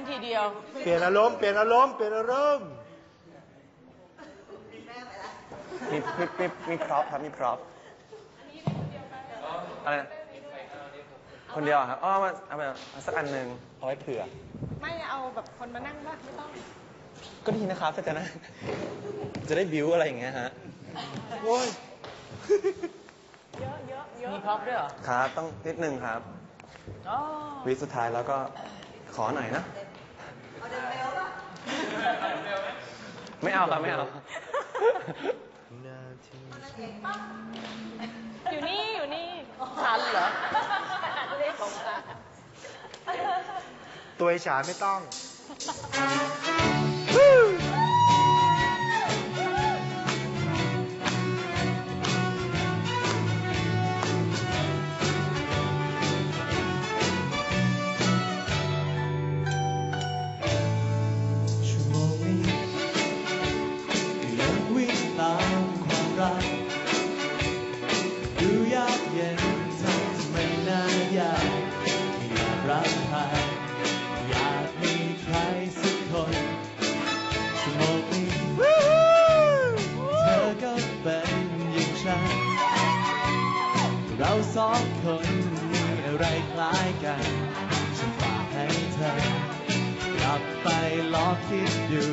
นทีเดียว เปลี่ยนอารมณ์เปลี่ยนอารมณ์เปลี่ยนอารมณ์มีมีมีมีพร็อพครับมีพร็อพอะไรนะคนเดียวครับอ๋อเอามาเอามาเอาสักอันหนึ่งเอาไว้เผื่อ ไม่เอาแบบคนมานั่งป่ะไม่ต้อง ก็ดีนะครับถ้าจะนะ จะได้บิวอะไรอย่างเงี้ยฮะโอ้ยอะเยอะมีพร็อพด้วยเหรอ ครับ ต้องนิดนึงครับ วีคสุดท้ายแล้วก็ขอหน่อยนะ ไม่เอาครับไม่เอาอยู่นี่ อยู่นี่ทันเหรอเลขของตาตัวไอ้ฉาไม่ต้อง ฉัน เราสองคนมีอะไรคล้ายกัน ฉันฝากให้เธอกลับไปลองคิดดู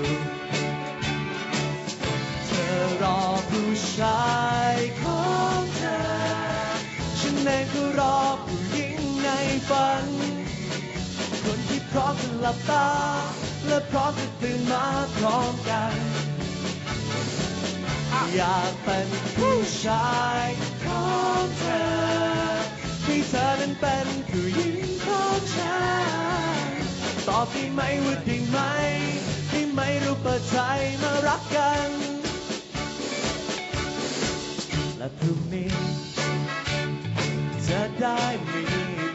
เธอรอผู้ชายของเธอ ฉันเองก็รอผู้หญิงในฝัน คนที่พร้อมจะหลับตา และพร้อมจะตื่นมาพร้อมกัน อยากเป็นผู้ชายของเธอให้เธอนั้นเป็นผู้หญิงของฉันตอบได้ไหมว่าได้ไหมได้ไหมเราเปิดใจมารักกัน และพรุ่งนี้จะได้มี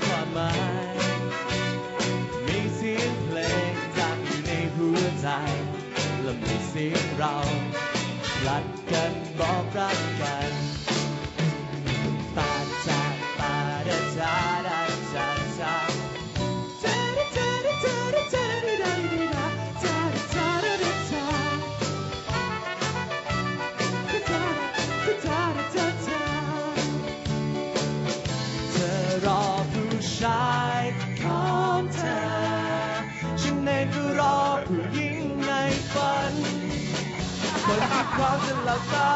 ความหมาย มีเสียงเพลงดังอยู่ในหัวใจและมีเสียงเรา ผลัดกันบอกรักกัน คนที่พร้อมจะหลับตา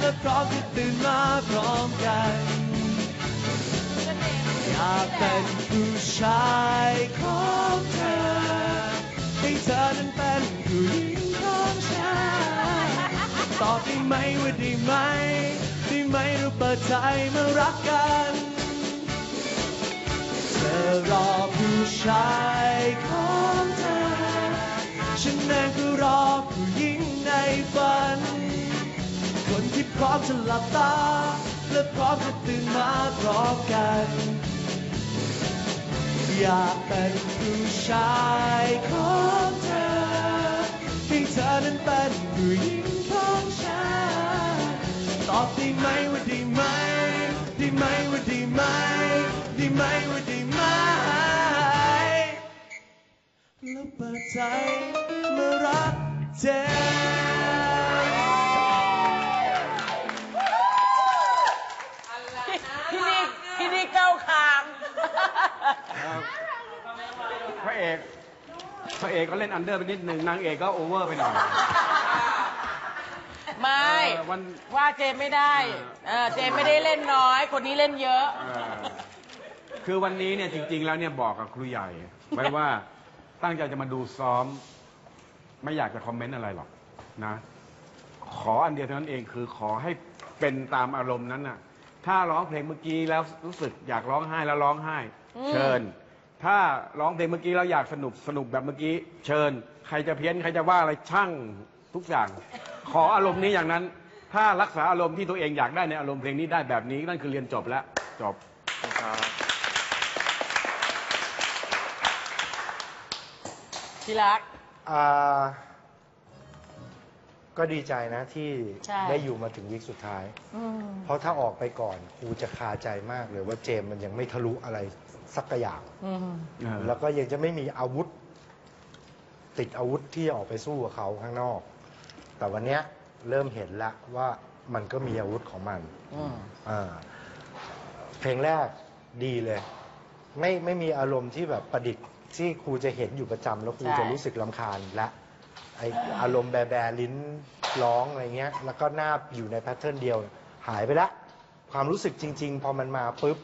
และพร้อมจะตื่นมาพร้อมกันอยากเป็นผู้ชายของเธอให้เธอนั้นเป็นผู้หญิงของฉันตอบได้ไหมว่าได้ไหมได้ไหมเราเปิดใจมารักกันเธอรอผู้ชายของเธอฉันเองก็รอผู้หญิงในฝัน ที่พร้อมจะหลับตา และพร้อมจะตื่นมาพร้อมกัน อยากเป็นผู้ชายของเธอให้เธอนั้นเป็นผู้หญิงของฉันตอบได้ไหมว่าด้ไหมด้ไหมว่าด้ไหมด้ไหมว่าด้ไหมแล้วเปิดใจมารักเจม อกก็เล่นอันเดอร์ไปนิดหนึ่งนางเอกก็โอเวอร์ไปหน่อย ไม่เออวันว่าเจมไม่ได้เออเจมไม่ได้เล่นน้อย คนนี้เล่นเยอะ เออคือวันนี้เนี่ยจริง ๆ แล้วเนี่ยบอกกับครูใหญ่ไว้ว่าตั้งใจจะมาดูซ้อม ไม่อยากจะคอมเมนต์อะไรหรอกนะ ขออันเดียวเท่านั้นเองคือขอให้เป็นตามอารมณ์นั้นน่ะ ถ้าร้องเพลงเมื่อกี้แล้วรู้สึกอยากร้องไห้แล้วร้องไห้ เชิญ ถ้าร้องเพลงเมื่อกี้แล้วอยากสนุกสนุกแบบเมื่อกี้เชิญ ใครจะเพี้ยนใครจะว่าอะไรช่างทุกอย่าง ขออารมณ์นี้อย่างนั้น ถ้ารักษาอารมณ์ที่ตัวเองอยากได้ในอารมณ์เพลงนี้ได้แบบนี้นั่นคือเรียนจบแล้วจบที่รัก อ่า ก็ดีใจนะที่ใช่ ได้อยู่มาถึงวิกสุดท้าย อืม เพราะถ้าออกไปก่อนครูจะคาใจมากเลยว่าเจมส์มันยังไม่ทะลุอะไรสักอย่าง อืม แล้วก็ยังจะไม่มีอาวุธ ติดอาวุธที่ออกไปสู้กับเขาข้างนอก แต่วันเนี้ยเริ่มเห็นแล้วว่ามันก็มีอาวุธของมันอืม อ่าเพลงแรกดีเลย ไม่ไม่มีอารมณ์ที่แบบประดิษฐ์ที่ครูจะเห็นอยู่ประจำแล้วครูใช่ จะรู้สึกลำคาญและ ไออารมณ์แบแบลิ้นร้องอะไรเงี้ย แล้วก็หน้าอยู่ในแพทเทิร์นเดียว หายไปละ ความรู้สึกจริง ๆ พอมันมาปุ๊บ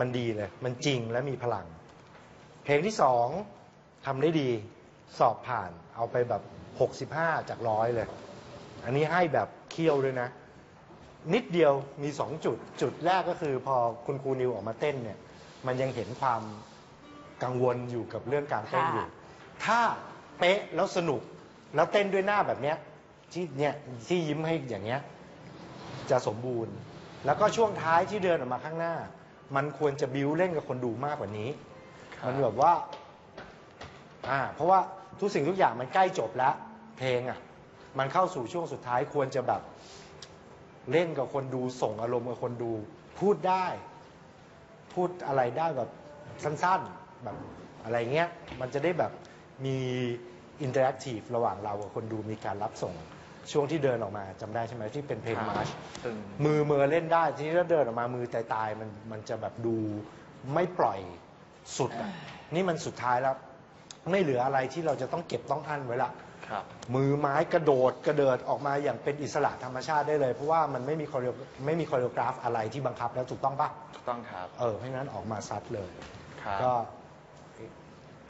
มันดีเลย มันจริงและมีพลัง เพลงที่สองทำได้ดี สอบผ่าน เอาไปแบบ 65 จากร้อยเลย อันนี้ให้แบบเคี่ยวด้วยนะ นิดเดียวมีสองจุด จุดแรกก็คือพอคุณครูนิวออกมาเต้นเนี่ย มันยังเห็นความกังวลอยู่กับเรื่องการเต้นอยู่ค่ะถ้า เป๊ะแล้วสนุก แล้วเต้นด้วยหน้าแบบเนี้ยที่เนี่ยที่ยิ้มให้อย่างเงี้ยจะสมบูรณ์ แล้วก็ช่วงท้ายที่เดินออกมาข้างหน้า มันควรจะบิวเล่นกับคนดูมากกว่านี้ครับมันแบบว่าอ่าเพราะว่าทุกสิ่งทุกอย่างมันใกล้จบแล้ว เพลงอะ มันเข้าสู่ช่วงสุดท้ายควรจะแบบเล่นกับคนดูส่งอารมณ์กับคนดู พูดได้ พูดอะไรได้แบบสั้นๆแบบอะไรเงี้ย มันจะได้แบบ มีอินเตอร์แอคทีฟระหว่างเรากับคนดูมีการรับส่งช่วงที่เดินออกมาจำได้ใช่ไหมที่เป็นเพลงมาร์ชตึง มือมือเล่นได้ ทีนี้ถ้าเดินออกมามือตายตายๆมันมันจะแบบดูไม่ปล่อยสุดอะนี่มันสุดท้ายแล้ว ไม่เหลืออะไรที่เราจะต้องเก็บต้องอั้นไว้ละ ครับ มือไม้กระโดดกระเดิดออกมาอย่างเป็นอิสระธรรมชาติได้เลย เพราะว่ามันไม่มีคอเรไม่มีคอเรกราฟอะไรที่บังคับแล้วถูกต้องปะถูกต้องครับ เออเพราะฉะนั้นออกมาซัดเลย ครับ ก็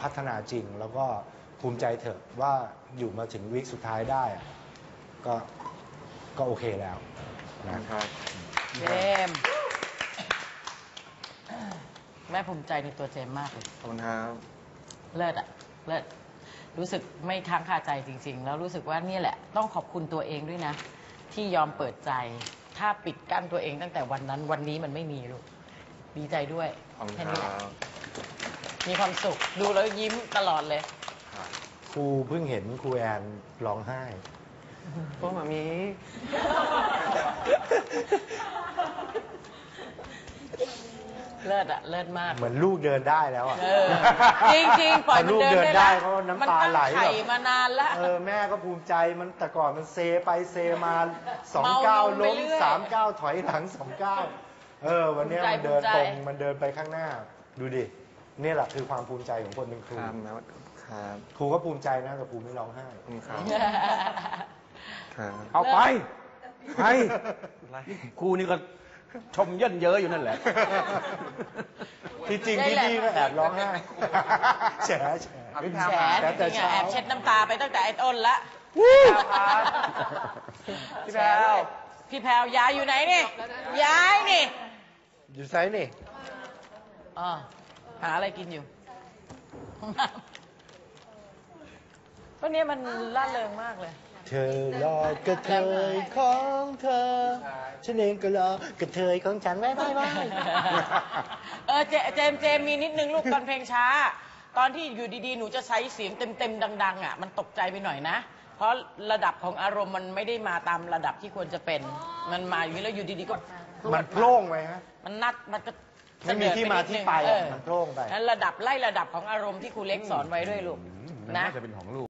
พัฒนาจริง แล้วก็ภูมิใจเถอะว่าอยู่มาถึงวีคสุดท้ายได้อะก็ก็โอเคแล้วนะครับ เจมส์แม่ภูมิใจในตัวเจมส์มากเลย ขอบคุณครับ เลิศอะเลิศรู้สึกไม่ค้างคาใจจริง ๆ แล้วรู้สึกว่าเนี่ยแหละ ต้องขอบคุณตัวเองด้วยนะ ที่ยอมเปิดใจ ถ้าปิดกั้นตัวเองตั้งแต่วันนั้นวันนี้มันไม่มีลูกดีใจด้วยขอบคุณแค่คนี้แหรัละ บ มีความสุข ดูแล้วยิ้มตลอดเลยครับครูเพิ่งเห็นครูแอนร้องไห้ พวกมามี เลิศอะเลิศมาก เหมือนลูกเดินได้แล้วอะเออจริงๆปล่อยพมันลูกเดินเดินได้ได้แล้วเพราะว่ามันน้ำตาตั้งไหลไข่แบบมานานแล้วเออแม่ก็ภูมิใจมันแต่ก่อนมันเซไปเซมาสองเมาเก้านมไปล้มเรื่อยสามเก้าวถอยหลังสองเก้าวเออ วันเนี้ยภูมันมิใจเดินภูมิใจ ตรงมันเดินไปข้างหน้า ดูดิ เนี่ยแหละคือความภูมิใจของคนเป็นครูครับแม่ว่าครับครูก็ภูมิใจนะแต่ครูไม่ร้องไห้ ขอบคุณครับครับเอาไปไปอะไรครูนี่ก็ชมเยินเย้ออยู่นั่นแหละ ที่จริงได้ที่แหละนี่ก็แอบร้องไห้แฉแฉเอาพี่แพรแฉมาจริงๆอะแอบเช็ดน้ำตาไปตั้งแต่ไอ้ต้นละครับพี่แพรว พี่แพรวยายอยู่ไหนนี่ ยายนี่อยู่ไซส์นี่ อ๋อ หาอะไรกินอยู่ห้องน้ำวันนี้มันล่าเริงมากเลย เธอรอกระเทยของเธอ ฉันเองก็รอกระเทยของฉันไว้ไว้ไว้ เออเจเจมส์เจมส์มีนิดนึงลูกตอนเพลงช้า ตอนที่อยู่ดีๆ หนูจะใช้เสียงเต็มๆดัง ๆ อะ มันตกใจไปหน่อยนะ เพราะระดับของอารมณ์มันไม่ได้มาตามระดับที่ควรจะเป็น มันมาอย่างนี้แล้วอยู่ดีๆก็พรวดมันโพร่งไหมฮะ มันนัดมันก็ ไม่มีที่มาที่ไปอะเออมันโพร่งไป นั้นระดับไล่ระดับของอารมณ์ที่ครูเล็กสอนไว้ด้วยลูก มันนะน่าจะเป็นของลูก